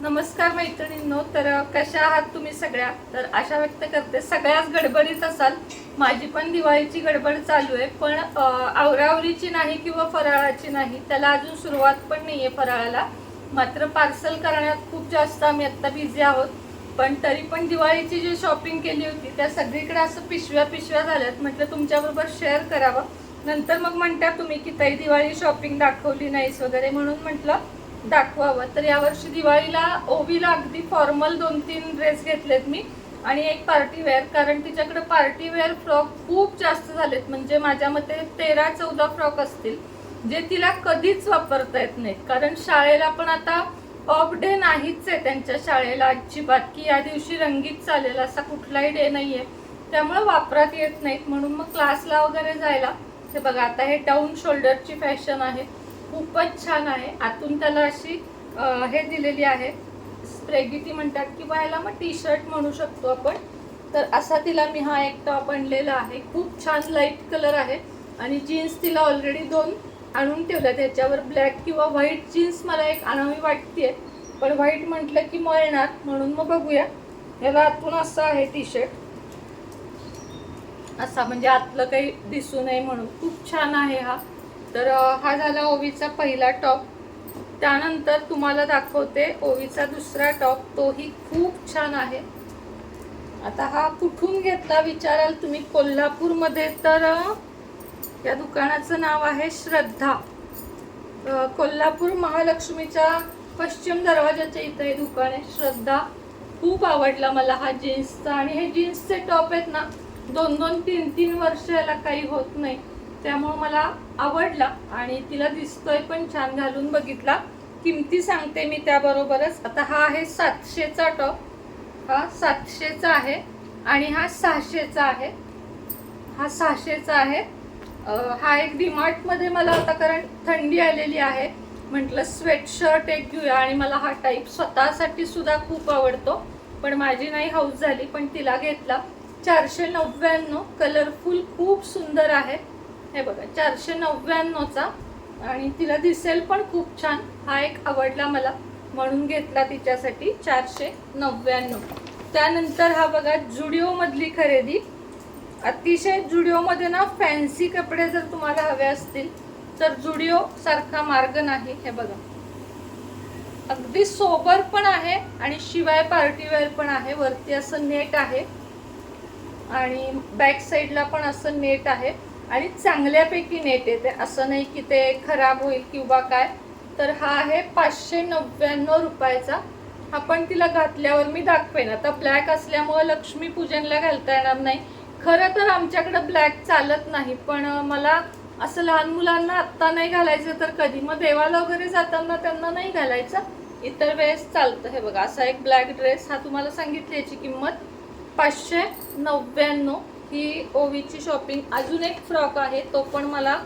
नमस्कार मैत्रिणींनो तर कशा आहात तुम्ही सगळ्या? तर आशा व्यक्त करते सगळ्याच गडबडीत असाल. माझी पण दिवाळीची गडबड चालू आहे पण आवरावरीची नाही किंवा फराळाची नाही त्याला अजून सुरुवात पण नाही आहे फराळाला. मात्र पार्सल करण्यात खूप जास्त आम्ही आत्ता बिझी आहोत. पण तरी पण दिवाळीची जी शॉपिंग केली होती त्या सगळीकडे असं पिशव्या पिशव्या झाल्यात. म्हटलं तुमच्याबरोबर शेअर करावं. नंतर मग म्हणता तुम्ही की ताई दिवाळी शॉपिंग दाखवली नाहीस वगैरे म्हणून म्हटलं दाखवावं. तर यावर्षी दिवाळीला ओवीला अगदी फॉर्मल दोन तीन ड्रेस घेतलेत मी आणि एक पार्टी वेअर कारण तिच्याकडे पार्टी वेअर फ्रॉक खूप जास्त झालेत. म्हणजे माझ्या मते तेरा चौदा फ्रॉक असतील जे तिला कधीच वापरता येत नाहीत. कारण शाळेला पण आता ऑफ डे नाहीच आहे त्यांच्या शाळेला. अजिबात की या दिवशी रंगीत चालेल असा कुठलाही डे नाहीये. त्यामुळे वापरात येत नाहीत. म्हणून मग क्लासला वगैरे जायला. हे बघा आता हे डाऊन शोल्डरची फॅशन आहे. खूपच छान आहे. आतून त्याला अशी हे दिलेली आहे. स्प्रेगिटी म्हणतात किंवा याला मग टी शर्ट म्हणू शकतो आपण. तर असा तिला मी हा एक टॉप आणलेला आहे. खूप छान लाइट कलर आहे. आणि जीन्स तिला ऑलरेडी दोन आणून ठेवल्या त्याच्यावर ब्लॅक किंवा व्हाईट जीन्स मला एक आणावी वाटते पण व्हाईट म्हटलं की मळणार म्हणून मग बघूया. याला आतून असं आहे टी शर्ट असा म्हणजे आतलं काही दिसू नये म्हणून. खूप छान आहे हा. तर हा झाला ओवीचा पहिला टॉप. त्यानंतर तुम्हाला दाखवते ओवीचा दुसरा टॉप. तोही खूप छान आहे. आता हा कुठून घेतला विचाराल तुम्ही? कोल्हापूरमध्ये. तर या दुकानाचं नाव आहे श्रद्धा. कोल्हापूर महालक्ष्मीच्या पश्चिम दरवाजाच्या इथं हे दुकान आहे. श्रद्धा खूप आवडला मला हा जीन्सचा. आणि हे जीन्सचे टॉप आहेत ना दोन दोन तीन तीन वर्ष याला काही होत नाही. त्यामुळं मला आवडला आणि तिला दिसतोय पण छान घालून बघितला. किमती सांगते मी त्याबरोबरच. आता हा आहे सातशेचा टॉप. हा सातशेचा आहे आणि हा सहाशेचा आहे. हा सहाशेचा आहे. हा एक डीमार्टमध्ये मला आता कारण थंडी आलेली आहे. म्हटलं स्वेटशर्ट एक घेऊया आणि मला हा टाईप स्वतःसाठी सुद्धा खूप आवडतो. पण माझी नाही हाऊस झाली पण तिला घेतला. चारशे नव्याण्णव. कलरफुल खूप सुंदर आहे. हे बघा चारशे नव्याण्णवचा आणि तिला दिसेल पण खूप छान. हा एक आवडला मला म्हणून घेतला तिच्यासाठी चारशे नव्याण्णव त्यानंतर हा बघा जुडिओमधली खरेदी. अतिशय जुडिओमध्ये ना फॅन्सी कपडे जर तुम्हाला हवे असतील तर जुडिओ सारखा मार्ग नाही हे बघा. अगदी सोबर पण आहे आणि शिवाय पार्टीवेअर पण आहे वरती असं नेट आहे. आणि बॅक साईडला पण असं नेट आहे. आणि चांगल्यापैकी नेट येते. असं नाही की ते खराब होईल किंवा काय तर हा आहे पाचशे नव्याण्णव रुपयाचा. हा पण तिला घातल्यावर मी दाखवेन. आता ब्लॅक असल्यामुळं लक्ष्मी पूजनला घालता येणार नाही. खरं तर आमच्याकडं ब्लॅक चालत नाही पण मला असं लहान मुलांना आत्ता नाही घालायचं तर कधी मग देवाला वगैरे जाताना त्यांना नाही घालायचं. इतर वेळेस चालतं. हे बघा असा एक ब्लॅक ड्रेस हा तुम्हाला सांगितली याची किंमत पाचशे नव्याण्णव. ही ओवीची शॉपिंग अजून एक फ्रॉक आहे तो पण मला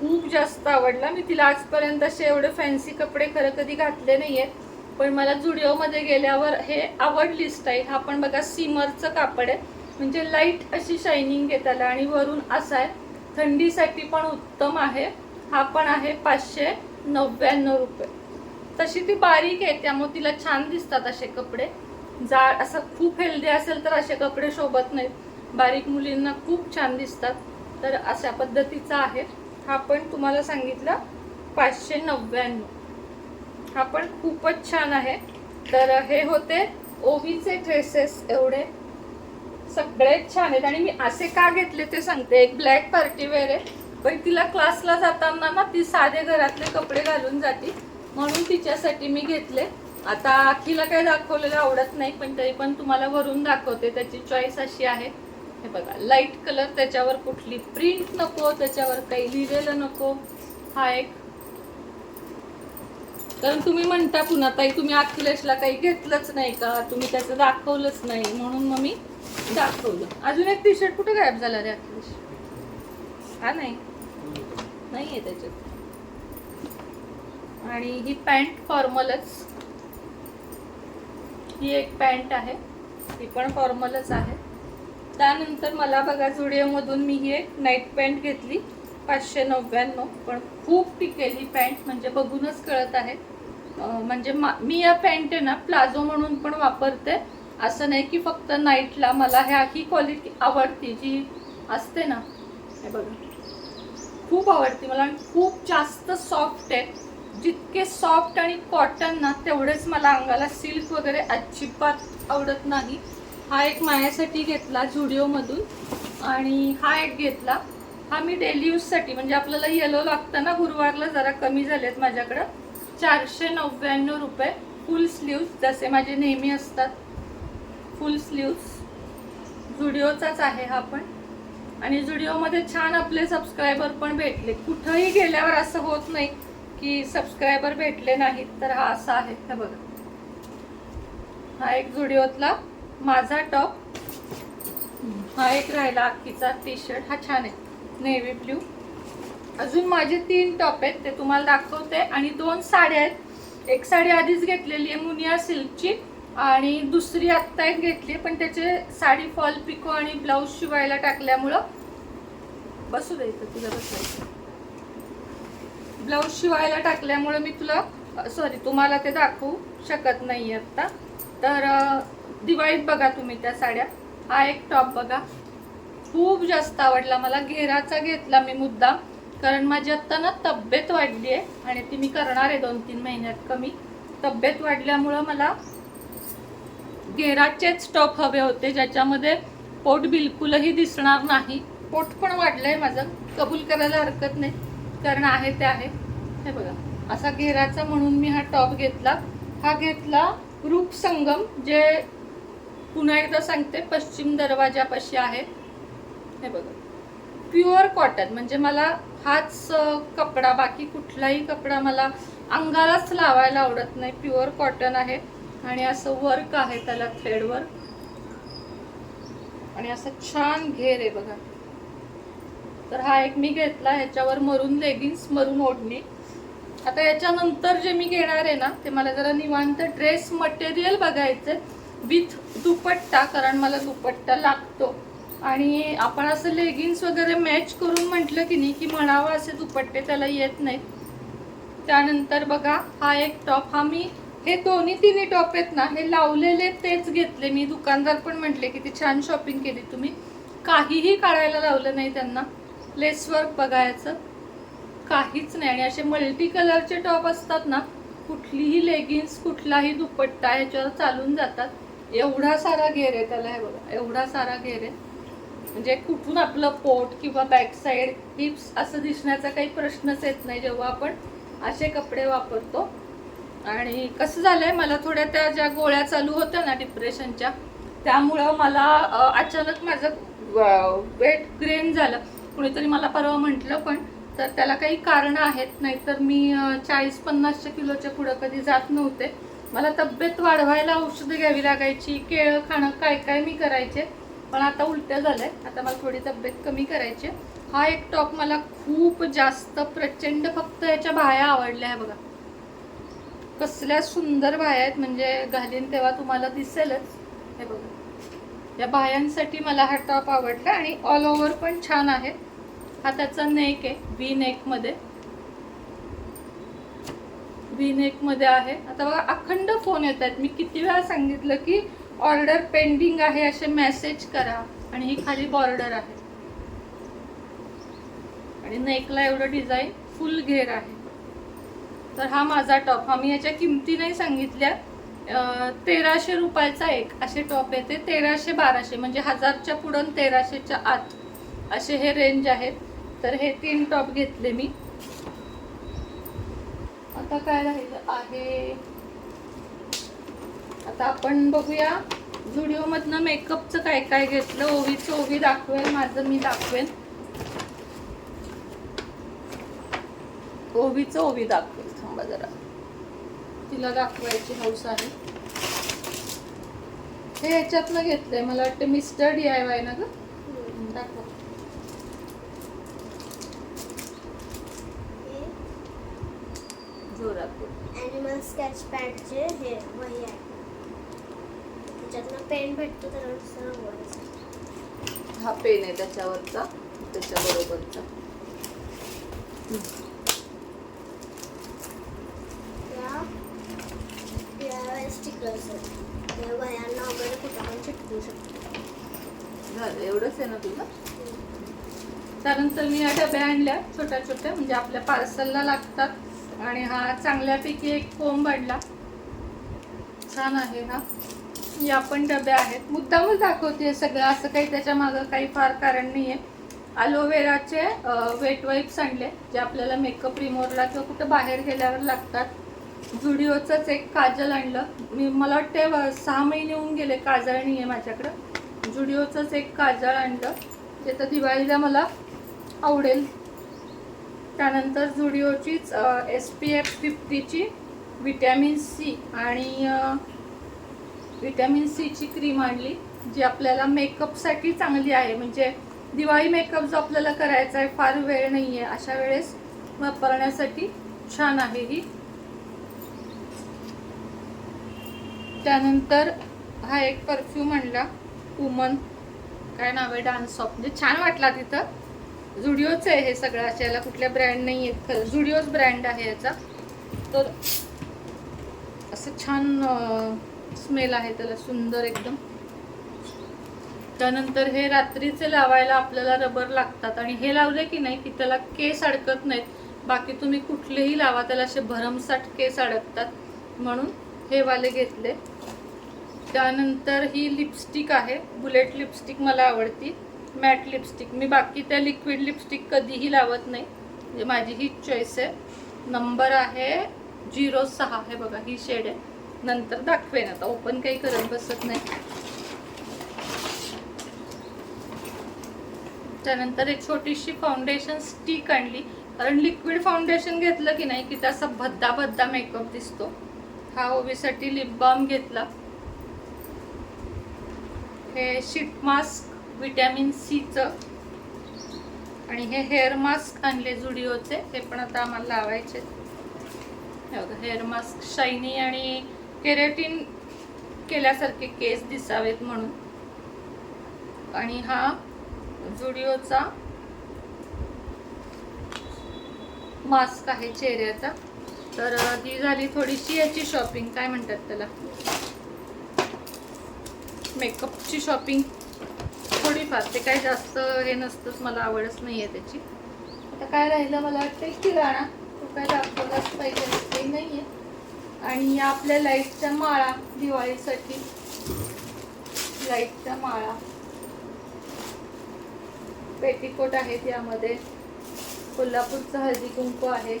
खूप जास्त आवडला. मी तिला आजपर्यंत असे एवढे फॅन्सी कपडे खरं कधी घातले नाही आहेत पण मला जुडिओमध्ये गेल्यावर हे आवडली स्टाईल हा पण बघा सिमरचं कापड आहे. म्हणजे लाइट अशी शायनिंग आहे त्याला आणि वरून असा आहे. थंडीसाठी पण उत्तम आहे. हा पण आहे पाचशे नव्याण्णव रुपये. तशी ती बारीक आहे त्यामुळे तिला छान दिसतात असे कपडे. जाड असं खूप हेल्दी असेल तर असे कपडे शोभत नाहीत. बारीक मुलींना खूप छान दिसतात. तर अशा पद्धतीचा आहे. हा पण तुम्हाला सांगितलं पाचशे नव्याण्णव. हा पण खूपच छान आहे. तर हे होते ओवीचे ड्रेसेस एवढे. सगळेच छान आहेत. आणि मी असे का घेतले ते सांगते. एक ब्लॅक पार्टी वेअर आहे. पण तिला क्लासला जाताना ना ती साधे घरातले कपडे घालून जाते. म्हणून तिच्यासाठी मी घेतले. आता आखीला काही दाखवलेलं आवडत नाही पण तरी पण तुम्हाला वरून दाखवते. त्याची चॉईस अशी आहे. हे बघा लाइट कलर त्याच्यावर कुठली प्रिंट नको त्याच्यावर काही लिहिलेलं नको. हा एक. कारण तुम्ही म्हणता पुन्हा ताई तुम्ही अखिलेशला काही घेतलंच नाही का? तुम्ही त्याचं दाखवलंच नाही. म्हणून मग मी दाखवलं. अजून एक टी शर्ट कुठे गायब झाला रे अखिलेश? हा नाही. नाहीये आहे त्याच्यात. आणि ही पॅन्ट फॉर्मलच ही एक पॅन्ट आहे. ती पण फॉर्मलच आहे. त्यानंतर मला बघा जुडिओमधून मी ही एक नाईट पॅन्ट घेतली पाचशे नव्याण्णव. पण खूप टिकेल ही पॅन्ट म्हणजे बघूनच कळत आहे. म्हणजे मा- मी या पॅन्ट आहे ना प्लाझो म्हणून पण वापरते. असं नाही की फक्त नाईटला मला ह्या ही क्वालिटी आवडती जी असते ना हे बघा. खूप आवडते मला आणि खूप जास्त सॉफ्ट आहे. जितके सॉफ्ट आणि कॉटन ना तेवढेच मला अंगाला सिल्क वगैरे अजिबात आवडत नाही. हा एक माझ्यासाठी घेतला झुडिओमधून आणि हा एक घेतला. हा मी डेली यूजसाठी म्हणजे आपल्याला येलो लागतं ना गुरुवारला जरा कमी झालेत माझ्याकडं. चारशे नव्याण्णव रुपये फुल स्लीव्ज जसे माझे नेहमी असतात. फुल स्लीव्ज झुडिओचाच आहे हा पण. आणि झुडिओमध्ये छान आपले सबस्क्रायबर पण भेटले. कुठंही गेल्यावर असं होत नाही की सबस्क्रायबर भेटले नाहीत तर हा असा आहे. हे बघा. हा एक झुडिओतला. माझा टॉप हा एक राहिला अक्कीचा टी शर्ट हा छान आहे. नेव्ही ब्ल्यू अजून माझे तीन टॉप आहेत ते तुम्हाला दाखवते. आणि दोन साड्या आहेत. एक साडी आधीच घेतलेली आहे मुनिया सिल्कची आणि दुसरी आत्ता एक घेतली पण त्याचे साडी फॉल पिको आणि ब्लाऊज शिवायला टाकल्यामुळं बसू द्यायचं तुला बसायचं ब्लाऊज शिवायला टाकल्यामुळं मी तुला सॉरी तुम्हाला ते दाखवू शकत नाही आत्ता. तर दिवाळीत बघा तुम्ही त्या साड्या. हा एक टॉप बघा. खूप जास्त आवडला मला. घेराचा घेतला मी मुद्दा. कारण माझी आत्ता ना तब्येत वाढली आहे आणि ती मी करणार आहे दोन तीन महिन्यात कमी. तब्येत वाढल्यामुळं मला घेराचेच टॉप हवे होते ज्याच्यामध्ये पोट बिलकुलही दिसणार नाही. पोट पण वाढलं आहे माझं. कबूल करायला हरकत नाही. कारण आहे ते आहे. हे बघा. असा घेराचा म्हणून मी हा टॉप घेतला. हा घेतला रूप संगम जे पुन्हा एकदा सांगते पश्चिम दरवाजापाशी आहे. हे बघा. प्युअर कॉटन म्हणजे मला हाच कपडा बाकी कुठलाही कपडा मला अंगालाच लावायला आवडत नाही. प्युअर कॉटन आहे आणि असं वर्क आहे त्याला थ्रेडवर आणि असं छान घेर आहे बघा. तर हा एक मी घेतला ह्याच्यावर मरून लेगिन्स मरून ओढणी. आता याच्यानंतर जे मी घेणार आहे ना ते मला जरा निवांत ड्रेस मटेरियल बघायचं विथ दुपट्टा कारण मला दुपट्टा लागतो. आणि आपण असं लेगिन्स वगैरे मॅच करून म्हटलं की नाही की म्हणावं असे दुपट्टे त्याला येत नाहीत. त्यानंतर बघा हा एक टॉप हा मी हे दोन्ही तिन्ही टॉप आहेत ना हे लावलेले तेच घेतले मी. दुकानदार पण म्हटले की ती छान शॉपिंग केली तुम्ही. काहीही काढायला लावलं नाही त्यांना. लेस वर्क बघायचं. काहीच नाही. आणि असे मल्टी कलरचे टॉप असतात ना कुठलीही लेगिन्स कुठलाही दुपट्टा ह्याच्यावर चालून जातात. एवढा सारा घेर आहे त्याला हे बघा एवढा सारा घेर आहे. म्हणजे कुठून आपलं पोट किंवा बॅक साईड हिप्स असं दिसण्याचा काही प्रश्नच येत नाही. जेव्हा आपण असे कपडे वापरतो आणि कसं झालं आहे मला थोड्या त्या ज्या गोळ्या चालू होत्या ना डिप्रेशनच्या त्यामुळं मला अचानक माझं वेट ग्रेन झालं. कुणीतरी मला परवा म्हटलं पण तर त्याला काही कारणं आहेत. नाहीतर मी चाळीस पन्नासच्या किलोच्या पुढं कधी जात नव्हते. मला तब्येत वाढवायला औषधं घ्यावी लागायची केळं खाणं काय काय मी करायचे. पण आता उलट्या झालंय. आता मला थोडी तब्येत कमी करायची आहे. हा एक टॉप मला खूप जास्त प्रचंड फक्त याच्या बाया आवडल्या आहे बघा. कसल्या सुंदर बाया आहेत. म्हणजे घालीन तेव्हा तुम्हाला दिसेलच. हे बघा. या बायांसाठी मला हा टॉप आवडला आणि ऑल ओव्हर पण छान आहे. हा त्याचा नेक आहे व्ही नेकमध्ये व्ही नेकमध्ये आहे. आता बघा अखंड फोन येत आहेत. मी किती वेळा सांगितलं की ऑर्डर पेंडिंग आहे असे मेसेज करा. आणि ही खाली बॉर्डर आहे. आणि नेकला एवढं डिझाईन फुल घेर आहे. तर हा माझा टॉप हा मी याच्या किमती नाही सांगितल्या. तेराशे रुपयाचा एक असे टॉप येते. तेराशे बाराशे म्हणजे हजारच्या पुढं तेराशेच्या आत असे हे रेंज आहेत. तर हे तीन टॉप घेतले मी. आता काय राहिलं आहे? आता आपण बघूया. व्हिडिओमधनं मेकअपचं काय काय घेतलं? ओवीचं ओवी दाखवेल माझं मी दाखवेन ओवीचं ओवी दाखवेल थांबा जरा. तिला दाखवायची हौस आहे. हे याच्यातनं घेतलंय मला वाटतं मिस्टर डी आय वाय ना गं दाखवा जोरात. ॲनिमल स्केच पॅडचे हे वही आहे. त्याच्यातनं पेन भेटतो तर. हा पेन आहे त्याच्यावरचा त्याच्या बरोबरचा. त्या स्टिकर्स वह्यांना वगैरे कुठं पण चिटकू शकतो. झालं एवढंच आहे ना तुझं त्यानंतर मी या डब्या आणल्या छोट्या छोट्या म्हणजे आपल्या पार्सलला लागतात. आणि हा चांगल्यापैकी एक कोंब आणला छान आहे हा. या पण डब्या आहेत. मुद्दामच दाखवते सगळं. असं काही त्याच्या मागं काही फार कारण नाही आहे अलोवेराचे वेट वाईप्स आणले जे आपल्याला मेकअप रिमोरला किंवा कुठं बाहेर गेल्यावर लागतात. जुडिओचंच एक काजल आणलं. मी मला वाटते सहा महिने होऊन गेले काजळ नाही आहे माझ्याकडं. जुडिओचंच एक काजळ आणलं. ते तर दिवाळीला मला आवडेल. त्यानंतर जुडिओचीच एस पी एफ फिफ्टीची विटॅमिन सी आणि विटॅमिन सीची क्रीम आणली जी आपल्याला मेकअपसाठी चांगली आहे. म्हणजे दिवाळी मेकअप जो आपल्याला करायचा आहे फार वेळ नाही आहे अशा वेळेस वापरण्यासाठी छान आहे ही. त्यानंतर हा एक परफ्यूम आणला वुमन काय नाव आहे? डान्स ऑफ म्हणजे छान वाटला तिथं. झुडिओचं आहे हे सगळं अशा याला कुठल्या ब्रँड नाही आहेत खरं जुडिओच ब्रँड आहे याचा. तर असं छान स्मेल आहे त्याला सुंदर एकदम. त्यानंतर हे रात्रीचे लावायला आपल्याला रबर लागतात. आणि हे लावले की नाही की त्याला केस अडकत नाहीत. बाकी तुम्ही कुठलेही लावा त्याला असे भरमसाठ केस अडकतात. म्हणून हे वाले घेतले. त्यानंतर ही लिपस्टिक आहे. बुलेट लिपस्टिक मला आवडती. Mat lipstick. मी बाकी त्या लिक्विड लिपस्टिक कधीही लावत नाही. म्हणजे माझी ही चॉईस आहे. नंबर आहे झिरो सहा. हे बघा ही शेड आहे. नंतर दाखवेन. आता ओपन काही करत बसत नाही. त्यानंतर एक छोटीशी फाउंडेशन स्टिक आणली. कारण लिक्विड फाउंडेशन घेतलं की नाही की त्याचा भद्दा भद्दा मेकअप दिसतो. हा ओबीसाठी लिप बाम घेतला. हे शीट मास्क विटॅमिन सीचं आणि हे हेअर मास्क आणले जुडिओचे हे पण आता आम्हाला लावायचे. बघा हेअर मास्क शायनी आणि केरेटिन केल्यासारखे केस दिसावेत म्हणून. आणि हा जुडिओचा मास्क आहे चेहऱ्याचा. तर ही झाली थोडीशी याची शॉपिंग काय म्हणतात त्याला? मेकअपची शॉपिंग. थोडीफार ते काही जास्त हे नसतंच मला आवडच नाही आहे त्याची. आता काय राहिलं मला वाटतं की गाणा. तो काय दाखवलाच पाहिजे ते नाही आहे आणि या आपल्या लाईटच्या माळा दिवाळीसाठी. लाईटच्या माळा. पेटीकोट आहेत यामध्ये. कोल्हापूरचं हळदी कुंकू आहे.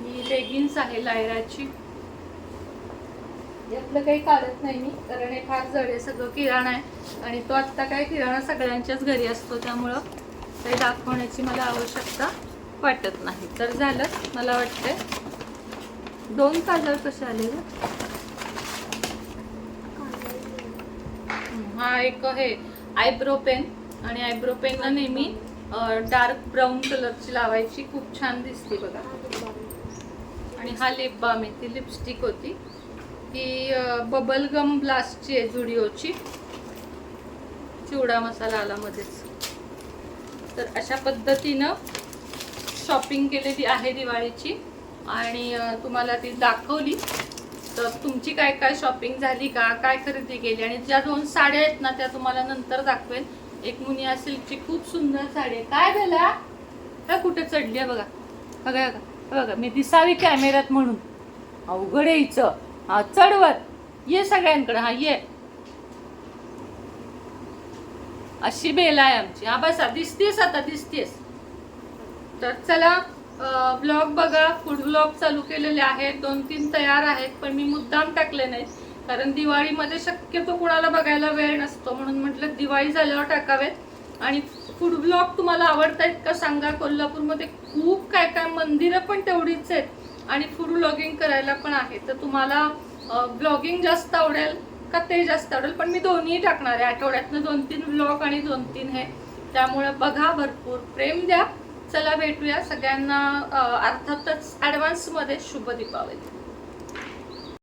ही लेगिन्स आहे लायराची. यातलं काही काढत नाही मी कारण हे फार जड आहे सगळं किराणा आहे. आणि तो आत्ता काय किराणा सगळ्यांच्याच घरी असतो त्यामुळं काही दाखवण्याची मला आवश्यकता वाटत नाही. तर झालं मला वाटतंय. दोन काजळ कसे आले हा एक हे आयब्रो पेन आणि आयब्रो पेनला नेहमी डार्क ब्राऊन कलरची लावायची खूप छान दिसते बघा. आणि हा लिप बाम आहे ती लिपस्टिक होती. ही बबल गम ब्लास्टची आहे जुडिओची. चिवडा मसाला आला मध्येच तर अशा पद्धतीनं शॉपिंग केलेली आहे दिवाळीची. आणि तुम्हाला ती दाखवली. तर तुमची काय काय शॉपिंग झाली का काय खरेदी केली? आणि ज्या दोन साड्या आहेत ना त्या तुम्हाला नंतर दाखवेन. एक मुनिया सिल्कची खूप सुंदर साडी आहे. काय झाला? काय कुठे चढली आहे बघा. बघा बघा बघा. मी दिसावी कॅमेऱ्यात म्हणून. अवघड यायचं हा चढवत. ये सगळ्यांकडे हा ये. अशी बेल आहे आमची. हा बसा. दिसतेस आता दिसतेस तर चला ब्लॉग बघा. फूड ब्लॉग चालू केलेले आहेत. दोन तीन तयार आहेत पण मी मुद्दाम टाकले नाहीत. कारण दिवाळीमध्ये शक्यतो कुणाला बघायला वेळ नसतो. म्हणून म्हटलं दिवाळी झाल्यावर टाकावेत. आणि फूड ब्लॉग तुम्हाला आवडतायत का सांगा. कोल्हापूरमध्ये खूप काय काय मंदिरं पण तेवढीच आहेत. आणि फूड ब्लॉगिंग करायला पण आहे. तर तुम्हाला ब्लॉगिंग जास्त आवडेल का ते जास्त आवडेल? पण मी दोन्ही टाकणार आहे. आठवड्यातनं दोन तीन ब्लॉग आणि दोन तीन हे. त्यामुळे बघा भरपूर. प्रेम द्या. चला भेटूया. सगळ्यांना अर्थातच ॲडव्हान्समध्ये शुभ दीपावली.